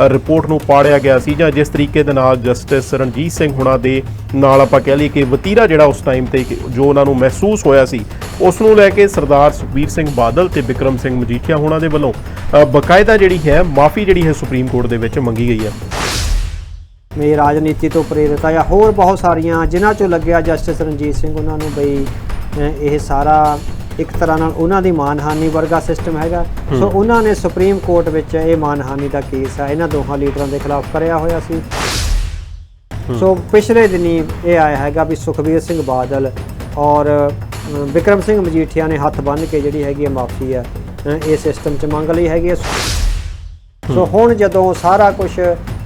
Report ਨੂੰ ਪਾੜਿਆ ਗਿਆ ਸੀ ਜਾਂ ਜਿਸ ਤਰੀਕੇ ਦੇ ਨਾਲ ਜਸਟਿਸ ਰਣਜੀਤ ਸਿੰਘ ਹੁਣਾਂ ਦੇ ਨਾਲ ਆਪਾਂ ਕਹਿ ਲਈਏ ਕਿ ਵਤੀਰਾ ਜਿਹੜਾ ਉਸ ਟਾਈਮ ਤੇ ਜੋ ਉਹਨਾਂ ਨੂੰ ਮਹਿਸੂਸ ਹੋਇਆ ਸੀ ਉਸ ਨੂੰ ਲੈ ਕੇ ਸਰਦਾਰ ਸੁਖਬੀਰ ਸਿੰਘ ਬਾਦਲ ਤੇ ਵਿਕਰਮ ਸਿੰਘ ਮਜੀਠੀਆ ਹੁਣਾਂ ਦੇ ਵੱਲੋਂ ਅ, ਬਕਾਇਦਾ ਜਿਹੜੀ ਹੈ ਮਾਫੀ ਜਿਹੜੀ ਹੈ ਸੁਪਰੀਮ ਕੋਰਟ ਦੇ ਵਿੱਚ ਮੰਗੀ ਗਈ ਹੈ। ਮੇਰੀ ਰਾਜਨੀਤੀ ਤੋਂ ਪ੍ਰੇਰਿਤ ਆ ਜਾਂ ਹੋਰ ਬਹੁਤ ਸਾਰੀਆਂ ਜਿਨ੍ਹਾਂ ਚੋਂ ਲੱਗਿਆ ਜਸਟਿਸ ਰਣਜੀਤ ਸਿੰਘ ਉਹਨਾਂ ਨੂੰ ਬਈ ਇਹ ਸਾਰਾ ਇੱਕ ਤਰ੍ਹਾਂ ਨਾਲ ਉਹਨਾਂ ਦੀ ਮਾਨਹਾਨੀ ਵਰਗਾ ਸਿਸਟਮ ਹੈਗਾ। ਸੋ ਉਹਨਾਂ ਨੇ ਸੁਪਰੀਮ ਕੋਰਟ ਵਿੱਚ ਇਹ ਮਾਨਹਾਨੀ ਦਾ ਕੇਸ ਆ ਇਹਨਾਂ ਦੋਹਾਂ ਲੀਡਰਾਂ ਦੇ ਖਿਲਾਫ ਕਰਿਆ ਹੋਇਆ ਸੀ। ਸੋ ਪਿਛਲੇ ਦਿਨੀ ਇਹ ਆਇਆ ਹੈਗਾ ਵੀ ਸੁਖਬੀਰ ਸਿੰਘ ਬਾਦਲ ਔਰ ਵਿਕਰਮ ਸਿੰਘ ਮਜੀਠੀਆ ਨੇ ਹੱਥ ਬੰਨ੍ਹ ਕੇ ਜਿਹੜੀ ਹੈਗੀ ਹੈ ਮਾਫੀ ਆ ਇਹ ਸਿਸਟਮ 'ਚ ਮੰਗ ਲਈ ਹੈਗੀ ਸੋ ਹੁਣ ਜਦੋਂ ਸਾਰਾ ਕੁਝ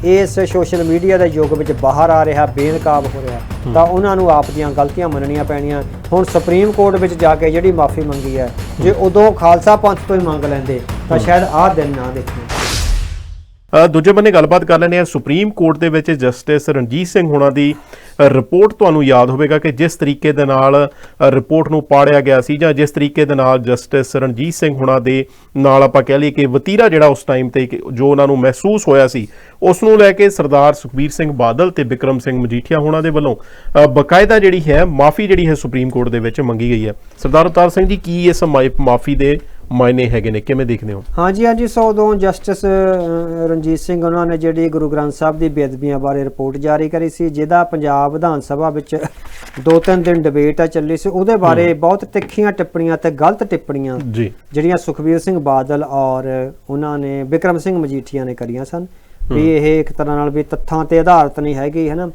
ਇਸ ਸੋਸ਼ਲ ਮੀਡੀਆ ਦੇ ਯੁੱਗ ਵਿੱਚ ਬਾਹਰ ਆ ਰਿਹਾ ਬੇਨਕਾਬ ਹੋ ਰਿਹਾ ਤਾਂ ਉਹਨਾਂ ਨੂੰ ਆਪ ਦੀਆਂ ਗਲਤੀਆਂ ਮੰਨਣੀਆਂ ਪੈਣੀਆਂ। ਹੁਣ ਸੁਪਰੀਮ ਕੋਰਟ ਵਿੱਚ ਜਾ ਕੇ ਜਿਹੜੀ ਮਾਫੀ ਮੰਗੀ ਹੈ ਜੇ ਉਦੋਂ ਖਾਲਸਾ ਪੰਥ ਤੋਂ ਹੀ ਮੰਗ ਲੈਂਦੇ ਤਾਂ ਸ਼ਾਇਦ ਆਹ ਦਿਨ ਨਾ ਦੇਖਣੇ ਅ, ਦੂਜੇ ਬੰਨੇ ਗੱਲਬਾਤ ਕਰ ਲੈਂਦੇ ਆ ਸੁਪਰੀਮ ਕੋਰਟ ਦੇ ਵਿੱਚ ਜਸਟਿਸ ਰਣਜੀਤ ਸਿੰਘ ਹੁਣਾਂ ਦੀ ਰਿਪੋਰਟ ਤੁਹਾਨੂੰ ਯਾਦ ਹੋਵੇਗਾ ਕਿ ਜਿਸ ਤਰੀਕੇ ਦੇ ਨਾਲ ਰਿਪੋਰਟ ਨੂੰ ਪਾੜਿਆ ਗਿਆ ਸੀ ਜਾਂ ਜਿਸ ਤਰੀਕੇ ਦੇ ਨਾਲ ਜਸਟਿਸ ਰਣਜੀਤ ਸਿੰਘ ਹੁਣਾਂ ਦੇ ਨਾਲ ਆਪਾਂ ਕਹਿ ਲਈਏ ਕਿ ਵਤੀਰਾ ਜਿਹੜਾ ਉਸ ਟਾਈਮ ਤੇ ਕਿ ਜੋ ਉਹਨਾਂ ਨੂੰ ਮਹਿਸੂਸ ਹੋਇਆ ਸੀ ਉਸ ਨੂੰ ਲੈ ਕੇ ਸਰਦਾਰ ਸੁਖਬੀਰ ਸਿੰਘ ਬਾਦਲ ਤੇ ਵਿਕਰਮ ਸਿੰਘ ਮਜੀਠੀਆ ਹੋਣਾ ਦੇ ਵੱਲੋਂ ਅ, ਬਕਾਇਦਾ ਜਿਹੜੀ ਹੈ ਮਾਫੀ ਜਿਹੜੀ ਹੈ ਸੁਪਰੀਮ ਕੋਰਟ ਦੇ ਵਿੱਚ ਮੰਗੀ ਗਈ ਹੈ। ਸਰਦਾਰ ਅਵਤਾਰ ਸਿੰਘ ਜੀ ਕੀ ਇਸ ਮਾਫੀ ਦੇ ਮਾਇਨੇ ਹੈਗੇ ਨੇ ਕਿਵੇਂ ਦੇਖਦੇ ਹੋ? ਹਾਂਜੀ ਹਾਂਜੀ ਸੋ ਉਦੋਂ ਜਸਟਿਸ ਰਣਜੀਤ ਸਿੰਘ ਉਹਨਾਂ ਨੇ ਜਿਹੜੀ ਗੁਰੂ ਗ੍ਰੰਥ ਸਾਹਿਬ ਦੀ ਬੇਅਦਬੀਆਂ ਬਾਰੇ ਰਿਪੋਰਟ ਜਾਰੀ ਕਰੀ ਸੀ ਜਿਹਦਾ ਪੰਜਾਬ ਵਿਧਾਨ ਸਭਾ ਵਿੱਚ ਦੋ ਤਿੰਨ ਦਿਨ ਡਿਬੇਟ ਆ ਚੱਲੀ ਸੀ ਉਹਦੇ ਬਾਰੇ ਬਹੁਤ ਤਿੱਖੀਆਂ ਟਿੱਪਣੀਆਂ ਤੇ ਗਲਤ ਟਿੱਪਣੀਆਂ ਜਿਹੜੀਆਂ ਸੁਖਬੀਰ ਸਿੰਘ ਬਾਦਲ ਔਰ ਉਹਨਾਂ ਨੇ ਵਿਕਰਮ ਸਿੰਘ ਮਜੀਠੀਆ ਨੇ ਕਰੀਆਂ ਸਨ ਵੀ ਇਹ ਇੱਕ ਤਰ੍ਹਾਂ ਨਾਲ ਵੀ ਤੱਥਾਂ ਤੇ ਆਧਾਰਿਤ ਨਹੀਂ ਹੈਗੀ ਹੈ। ਨਾ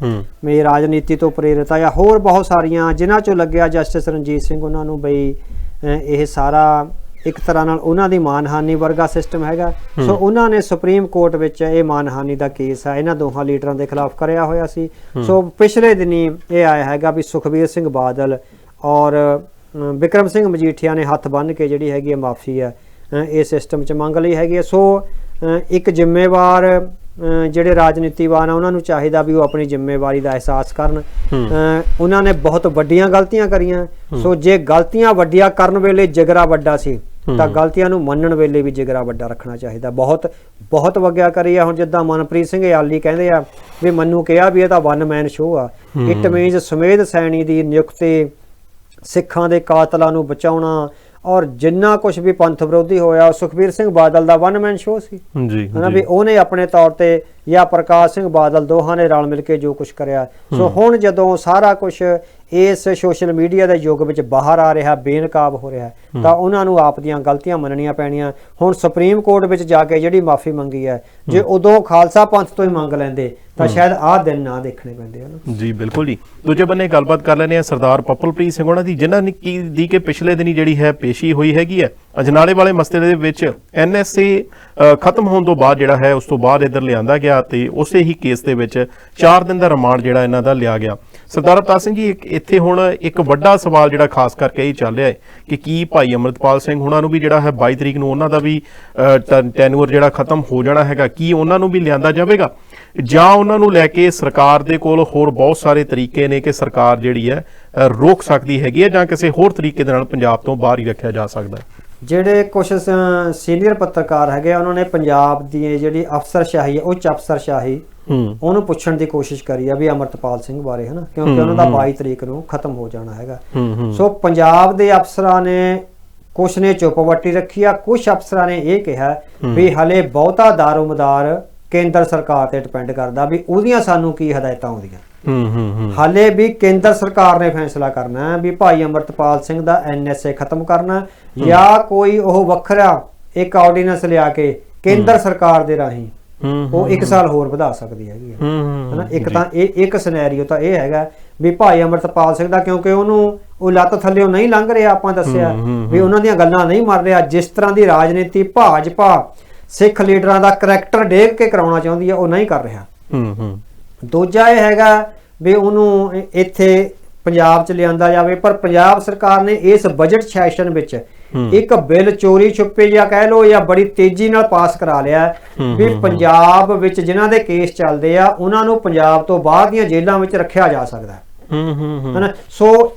ਰਾਜਨੀਤੀ ਤੋਂ ਪ੍ਰੇਰਿਤ ਆ ਜਾਂ ਹੋਰ ਬਹੁਤ ਸਾਰੀਆਂ ਜਿਨ੍ਹਾਂ ਚੋਂ ਲੱਗਿਆ ਜਸਟਿਸ ਰਣਜੀਤ ਸਿੰਘ ਉਹਨਾਂ ਨੂੰ ਬਈ ਇਹ ਸਾਰਾ ਇੱਕ ਤਰ੍ਹਾਂ ਨਾਲ ਉਹਨਾਂ ਦੀ ਮਾਨਹਾਨੀ ਵਰਗਾ ਸਿਸਟਮ ਹੈਗਾ। ਸੋ ਉਹਨਾਂ ਨੇ ਸੁਪਰੀਮ ਕੋਰਟ ਵਿੱਚ ਇਹ ਮਾਨਹਾਨੀ ਦਾ ਕੇਸ ਆ ਇਹਨਾਂ ਦੋਹਾਂ ਲੀਡਰਾਂ ਦੇ ਖਿਲਾਫ ਕਰਿਆ ਹੋਇਆ ਸੀ। ਸੋ ਪਿਛਲੇ ਦਿਨੀ ਇਹ ਆਇਆ ਹੈਗਾ ਵੀ ਸੁਖਬੀਰ ਸਿੰਘ ਬਾਦਲ ਔਰ ਵਿਕਰਮ ਸਿੰਘ ਮਜੀਠੀਆ ਨੇ ਹੱਥ ਬੰਨ੍ਹ ਕੇ ਜਿਹੜੀ ਹੈਗੀ ਹੈ ਮਾਫੀ ਆ ਅਹ, ਇਹ ਸਿਸਟਮ 'ਚ ਮੰਗ ਲਈ ਹੈਗੀ ਹੈ ਸੋ ਇੱਕ ਜ਼ਿੰਮੇਵਾਰ ਜਿਹੜੇ ਰਾਜਨੀਤੀਵਾਨ ਆ ਉਹਨਾਂ ਨੂੰ ਚਾਹੀਦਾ ਵੀ ਉਹ ਆਪਣੀ ਜ਼ਿੰਮੇਵਾਰੀ ਦਾ ਅਹਿਸਾਸ ਕਰਨ। ਉਹਨਾਂ ਨੇ ਬਹੁਤ ਵੱਡੀਆਂ ਗਲਤੀਆਂ ਕਰੀਆਂ। ਸੋ ਜੇ ਗਲਤੀਆਂ ਵੱਡੀਆਂ ਕਰਨ ਵੇਲੇ ਜਿਗਰਾ ਵੱਡਾ ਸੀ ਤਾਂ ਗਲਤੀਆਂ ਨੂੰ ਮੰਨਣ ਵੇਲੇ ਵੀ ਜਿਗਰਾ ਵੱਡਾ ਰੱਖਣਾ ਚਾਹੀਦਾ। ਬਹੁਤ ਬਹੁਤ ਵਗਿਆ ਕਰੀ ਆ ਹੁਣ ਜਿੱਦਾਂ ਮਨਪ੍ਰੀਤ ਸਿੰਘ ਯਾਲੀ ਕਹਿੰਦੇ ਆ ਵੀ ਮੈਨੂੰ ਕਿਹਾ ਵੀ ਇਹ ਤਾਂ ਵਨ ਮੈਨ ਸ਼ੋਅ ਆ। ਇਟ ਮੀਨਸ ਸਮੇਧ ਸੈਣੀ ਦੀ ਨਿਯੁਕਤੀ ਸਿੱਖਾਂ ਦੇ ਕਾਤਲਾਂ ਨੂੰ ਬਚਾਉਣਾ ਔਰ ਜਿੰਨਾ ਕੁਝ ਵੀ ਪੰਥ ਵਿਰੋਧੀ ਹੋਇਆ ਸੁਖਬੀਰ ਸਿੰਘ ਬਾਦਲ ਦਾ ਵਨ ਮੈਨ ਸ਼ੋਅ ਸੀ। ਜੀ ਹਨਾ ਵੀ ਉਹਨੇ ਆਪਣੇ ਤੌਰ ਤੇ ਜਾਂ ਪ੍ਰਕਾਸ਼ ਸਿੰਘ ਬਾਦਲ ਦੋਹਾਂ ਨੇ ਰਲ ਮਿਲ ਕੇ ਜੋ ਕੁਝ ਕਰਿਆ। ਸੋ ਹੁਣ ਜਦੋਂ ਸਾਰਾ ਕੁਝ ਇਸ ਸੋਸ਼ਲ ਮੀਡੀਆ ਦੇ ਯੁੱਗ ਵਿੱਚ ਬਾਹਰ ਆ ਰਿਹਾ ਬੇਨਕਾਬ ਹੋ ਰਿਹਾ ਤਾਂ ਉਹਨਾਂ ਨੂੰ ਆਪ ਦੀਆਂ ਗਲਤੀਆਂ ਮੰਨਣੀਆਂ ਪੈਣੀਆਂ। ਹੁਣ ਸੁਪਰੀਮ ਕੋਰਟ ਵਿੱਚ ਜਾ ਕੇ ਜਿਹੜੀ ਮਾਫੀ ਮੰਗੀ ਹੈ ਜੇ ਉਦੋਂ ਖਾਲਸਾ ਪੰਥ ਤੋਂ ਹੀ ਮੰਗ ਲੈਂਦੇ ਤਾਂ ਸ਼ਾਇਦ ਆਹ ਦਿਨ ਨਾ ਦੇਖਣੇ ਪੈਂਦੇ ਹਨ ਜੀ ਬਿਲਕੁਲ ਜੀ। ਦੂਜੇ ਬੰਨੇ ਗੱਲਬਾਤ ਕਰ ਲੈਂਦੇ ਆ ਸਰਦਾਰ ਪਪਲਪ੍ਰੀਤ ਸਿੰਘ ਉਹਨਾਂ ਦੀ ਜਿਨ੍ਹਾਂ ਨੇ ਕੀ ਦੀ ਕਿ ਪਿਛਲੇ ਦਿਨੀ ਜਿਹੜੀ ਹੈ ਪੇਸ਼ੀ ਹੋਈ ਹੈਗੀ ਹੈ ਅਜਨਾਲੇ ਵਾਲੇ ਮਸਲੇ ਦੇ ਵਿੱਚ ਐਨਐਸਏ ਖਤਮ ਹੋਣ ਤੋਂ ਬਾਅਦ ਜਿਹੜਾ ਹੈ, ਉਸ ਤੋਂ ਬਾਅਦ ਇੱਧਰ ਲਿਆਂਦਾ ਗਿਆ ਤੇ ਉਸੇ ਹੀ ਕੇਸ ਦੇ ਵਿੱਚ 4 ਦਿਨ ਦਾ ਰਿਮਾਂਡ ਜਿਹੜਾ ਇਹਨਾਂ ਦਾ ਲਿਆ ਗਿਆ। ਸਰਦਾਰ ਅਵਤਾਰ ਸਿੰਘ ਜੀ, ਇੱਕ- ਇੱਥੇ ਹੁਣ ਇੱਕ ਵੱਡਾ ਸਵਾਲ ਜਿਹੜਾ ਖਾਸ ਕਰਕੇ ਇਹ ਚੱਲ ਰਿਹਾ ਹੈ ਕਿ ਕੀ ਭਾਈ ਅਮਰਤਪਾਲ ਸਿੰਘ ਹੁਣਾਂ ਨੂੰ ਵੀ ਜਿਹੜਾ ਹੈ 22 ਤਰੀਕ ਨੂੰ ਉਹਨਾਂ ਦਾ ਵੀ ਟੈਨੂਅਰ ਜਿਹੜਾ ਖਤਮ ਹੋ ਜਾਣਾ ਹੈਗਾ, ਕੀ ਉਹਨਾਂ ਨੂੰ ਵੀ ਲਿਆਂਦਾ ਜਾਵੇਗਾ? ਜਾਂ ਉਹਨਾਂ ਨੂੰ ਲੈ ਕੇ ਸਰਕਾਰ ਦੇ ਕੋਲ ਹੋਰ ਬਹੁਤ ਸਾਰੇ ਤਰੀਕੇ ਨੇ ਕਿ ਸਰਕਾਰ ਜਿਹੜੀ ਹੈ ਰੋਕ ਸਕਦੀ ਹੈਗੀ ਹੈ ਜਾਂ ਕਿਸੇ ਹੋਰ ਤਰੀਕੇ ਦੇ ਨਾਲ ਪੰਜਾਬ ਤੋਂ ਬਾਹਰ ਹੀ ਰੱਖਿਆ ਜਾ ਸਕਦਾ ਹੈ? ਜਿਹੜੇ ਕੁਝ ਸੀਨੀਅਰ ਪੱਤਰਕਾਰ ਹੈਗੇ ਉਹਨਾਂ ਨੇ ਪੰਜਾਬ ਦੀ ਜਿਹੜੀ ਅਫਸਰਸ਼ਾਹੀ ਹੈ ਉੱਚ ਅਫਸਰਸ਼ਾਹੀ ਹੂੰ। ਉਹਨੂੰ ਪੁੱਛਣ ਦੀ ਕੋਸ਼ਿਸ਼ ਕਰੀ ਆ ਵੀ ਅਮਰਤਪਾਲ ਸਿੰਘ ਬਾਰੇ ਹਨਾ? ਕਿਉਂਕਿ ਉਹਨਾਂ ਦਾ 22 ਤਰੀਕ ਨੂੰ ਖਤਮ ਹੋ ਜਾਣਾ ਹੈਗਾ। ਸੋ ਪੰਜਾਬ ਦੇ ਅਫਸਰਾਂ ਨੇ ਕੁਛ ਨੇ ਚੁੱਪ ਵੱਟੀ ਰੱਖੀ ਆ ਕੁਝ ਅਫਸਰਾਂ ਨੇ ਇਹ ਕਿਹਾ ਵੀ ਹਲੇ ਬਹੁਤਾ ਦਾਰੋਮਦਾਰ ਕੇਂਦਰ ਸਰਕਾਰ ਤੇ ਡਿਪੈਂਡ ਕਰਦਾ ਵੀ ਉਹਦੀਆਂ ਸਾਨੂੰ ਕੀ ਹਦਾਇਤਾਂ ਆਉਂਦੀਆਂ। ਹੂੰ ਹੂੰ ਹਾਲੇ ਵੀ ਕੇਂਦਰ ਸਰਕਾਰ ਨੇ ਫੈਸਲਾ ਕਰਨਾ ਹੈ ਵੀ ਭਾਈ ਅਮਰਤਪਾਲ ਸਿੰਘ ਦਾ ਐਨਐਸਏ ਖਤਮ ਕਰਨਾ ਜਾਂ ਕੋਈ ਉਹ ਵੱਖਰਾ ਇੱਕ ਆਰਡੀਨੈਂਸ ਲਿਆ ਕੇ ਕੇਂਦਰ ਸਰਕਾਰ ਦੇ ਰਾਹੀਂ ਉਹ 1 ਸਾਲ ਹੋਰ ਵਧਾ ਸਕਦੀ ਹੈਗੀ ਹੈ। ਹਨਾ ਇੱਕ ਤਾਂ ਇਹ ਇੱਕ ਸਿਨੈਰੀਓ ਤਾਂ ਇਹ ਹੈਗਾ ਵੀ ਭਾਈ ਅਮਰਤਪਾਲ ਸਿੰਘ ਦਾ ਕਿਉਂਕਿ ਉਹਨੂੰ ਉਹ ਲੱਤ ਥੱਲੇੋਂ ਨਹੀਂ ਲੰਘ ਰਿਹਾ ਆਪਾਂ ਦੱਸਿਆ ਵੀ ਉਹਨਾਂ ਦੀਆਂ ਗੱਲਾਂ ਨਹੀਂ ਮੰਨ ਰਿਹਾ। ਜਿਸ ਤਰ੍ਹਾਂ ਦੀ ਰਾਜਨੀਤੀ ਭਾਜਪਾ ਸਿੱਖ ਲੀਡਰਾਂ ਦਾ ਕਰੈਕਟਰ ਡੇਗ ਕੇ ਕਰਾਉਣਾ ਚਾਹੁੰਦੀ ਹੈ ਉਹ ਨਹੀਂ ਕਰ ਰਿਹਾ। ਹੂੰ ਹੂੰ। ਦੂਜਾ ਇਹ ਹੈਗਾ ਵੀ ਉਹਨੂੰ ਇੱਥੇ ਪੰਜਾਬ ਚ ਲਿਆਂਦਾ ਜਾਵੇ ਪਰ ਪੰਜਾਬ ਸਰਕਾਰ ਨੇ ਇਸ ਬਜਟ ਸੈਸ਼ਨ ਵਿੱਚ ਇੱਕ ਬਿੱਲ ਚੋਰੀ ਛੁਪੇ ਜਾਂ ਕਹਿ ਲੋ ਜਾਂ ਬੜੀ ਤੇਜ਼ੀ ਨਾਲ ਪਾਸ ਕਰਾ ਲਿਆ। ਵੀ ਪੰਜਾਬ ਵਿੱਚ ਜਿਨ੍ਹਾਂ ਦੇ ਕੇਸ ਚੱਲਦੇ ਆ ਉਹਨਾਂ ਨੂੰ ਪੰਜਾਬ ਤੋਂ ਬਾਹਰ ਦੀਆਂ ਜੇਲ੍ਹਾਂ ਵਿੱਚ ਰੱਖਿਆ ਜਾ ਸਕਦਾ। ਹੈ ਹੂੰ ਹਨਾ? ਸੋ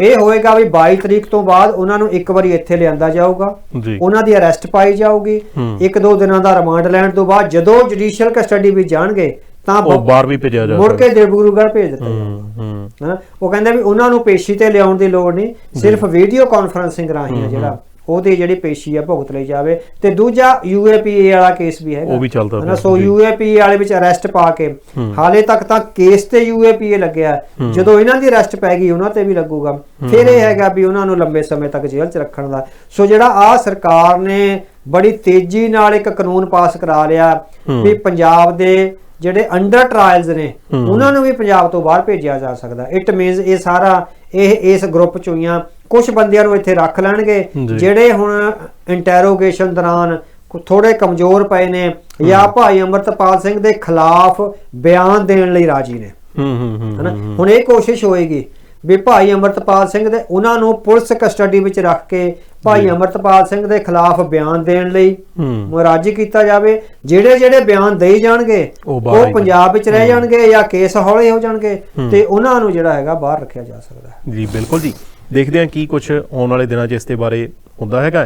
ਇਹ ਹੋਏਗਾ ਵੀ 22 ਤਰੀਕ ਤੋਂ ਬਾਅਦ ਉਹਨਾਂ ਨੂੰ ਇੱਕ ਵਾਰੀ ਇੱਥੇ ਲਿਆਂਦਾ ਜਾਊਗਾ। ਉਹਨਾਂ ਦੀ ਅਰੈਸਟ ਪਾਈ ਜਾਊਗੀ। ਇੱਕ ਦੋ ਦਿਨਾਂ ਦਾ ਰਿਮਾਂਡ ਲੈਣ ਤੋਂ ਬਾਅਦ ਜਦੋਂ ਜੁਡੀਸ਼ੀਅਲ ਕਸਟਡੀ ਵਿੱਚ ਜਾਣਗੇ ਤਾਂ ਉਹ ਬਾਹਰ ਵੀ ਭੇਜਿਆ ਜਾ ਮੁੜ ਕੇ ਦਿਬਰੂਗੜ੍ਹ ਭੇਜ ਦਿੱਤਾ। ਹੂੰ ਹੂੰ। ਉਹ ਕਹਿੰਦੇ ਵੀ ਉਹਨਾਂ ਨੂੰ ਪੇਸ਼ੀ ਤੇ ਲਿਆਉਣ ਦੀ ਲੋੜ ਨਹੀਂ ਸਿਰਫ ਵੀਡੀਓ ਕਾਨਫਰੰਸਿੰਗ ਰਾਹੀਂ ਜਿਹੜਾ। ਉਹਦੀ ਜਿਹੜੀ ਪੇਸ਼ੀ ਆ ਭੁਗਤ ਲਈ ਜਾਵੇ। ਤੇ ਦੂਜਾ ਯੂਏਪੀਏ ਵਾਲਾ ਕੇਸ ਵੀ ਹੈਗਾ। ਉਹ ਵੀ ਚੱਲਦਾ ਪਿਆ, ਸੋ। ਯੂਏਪੀਏ ਵਾਲੇ ਵਿੱਚ ਅਰੈਸਟ ਪਾ ਕੇ ਹਾਲੇ ਤੱਕ ਤਾਂ ਕੇਸ ਤੇ ਯੂਏਪੀਏ ਲੱਗਿਆ। ਜਦੋਂ ਇਹਨਾਂ ਦੀ ਅਰੈਸਟ ਪੈ ਗਈ ਉਹਨਾਂ ਤੇ ਵੀ ਲੱਗੂਗਾ। ਫਿਰ ਇਹ ਹੈਗਾ ਵੀ ਉਹਨਾਂ ਨੂੰ ਲੰਬੇ ਸਮੇਂ ਤੱਕ ਜੇਲ੍ਹ 'ਚ ਰੱਖਣ ਦਾ। ਸੋ ਜਿਹੜਾ ਆ ਸਰਕਾਰ ਨੇ ਬੜੀ ਤੇਜ਼ੀ ਨਾਲ ਇੱਕ ਕਾਨੂੰਨ ਪਾਸ ਕਰਾ ਲਿਆ ਵੀ ਪੰਜਾਬ ਦੇ ਜਿਹੜੇ ਅੰਡਰ ਟ੍ਰਾਇਲਸ ਨੇ ਉਹਨਾਂ ਨੂੰ ਵੀ ਪੰਜਾਬ ਤੋਂ ਬਾਹਰ ਭੇਜਿਆ ਜਾ ਸਕਦਾ। ਇਟ ਮੀਨਸ ਇਹ ਸਾਰਾ ਇਹ ਇਸ ਗਰੁੱਪ ਚੋਂ ਹੀ ਆ। ਕੁਝ ਬੰਦਿਆਂ ਨੂੰ ਇੱਥੇ ਰੱਖ ਲੈਣਗੇ। ਜਿਹੜੇ ਹੁਣ ਇੰਟਰੋਗੇਸ਼ਨ ਦੌਰਾਨ ਥੋੜੇ ਕਮਜ਼ੋਰ ਪਏ ਨੇ ਜਾਂ ਭਾਈ ਅਮਰਤਪਾਲ ਸਿੰਘ ਦੇ ਖਿਲਾਫ ਬਿਆਨ ਦੇਣ ਲਈ ਰਾਜੀ ਨੇ। ਹੂੰ ਹੂੰ ਹੂੰ ਹਨਾ? ਹੁਣ ਇਹ ਕੋਸ਼ਿਸ਼ ਹੋਏਗੀ ਵੀ ਭਾਈ ਅਮਰਤਪਾਲ ਸਿੰਘ ਦੇ ਉਹਨਾਂ ਨੂੰ ਪੁਲਿਸ ਕਸਟਡੀ ਵਿੱਚ ਰੱਖ ਕੇ ਭਾਈ ਅਮਰਤਪਾਲ ਸਿੰਘ ਦੇ ਖਿਲਾਫ ਬਿਆਨ ਦੇਣ ਲਈ ਰਾਜੀ ਕੀਤਾ ਜਾਵੇ ਜਿਹੜੇ ਜਿਹੜੇ ਬਿਆਨ ਦੇਈ ਜਾਣਗੇ ਉਹ ਪੰਜਾਬ ਵਿੱਚ ਰਹਿ ਜਾਣਗੇ ਜਾਂ ਕੇਸ ਹੌਲੇ ਹੋ ਜਾਣਗੇ ਤੇ ਉਹਨਾਂ ਨੂੰ ਜਿਹੜਾ ਹੈਗਾ ਬਾਹਰ ਰੱਖਿਆ ਜਾ ਸਕਦਾ ਜੀ ਬਿਲਕੁਲ ਜੀ। ਦੇਖਦੇ ਹਾਂ ਕੀ ਕੁਝ ਆਉਣ ਵਾਲੇ ਦਿਨਾਂ 'ਚ ਇਸ ਦੇ ਬਾਰੇ ਹੁੰਦਾ ਹੈਗਾ।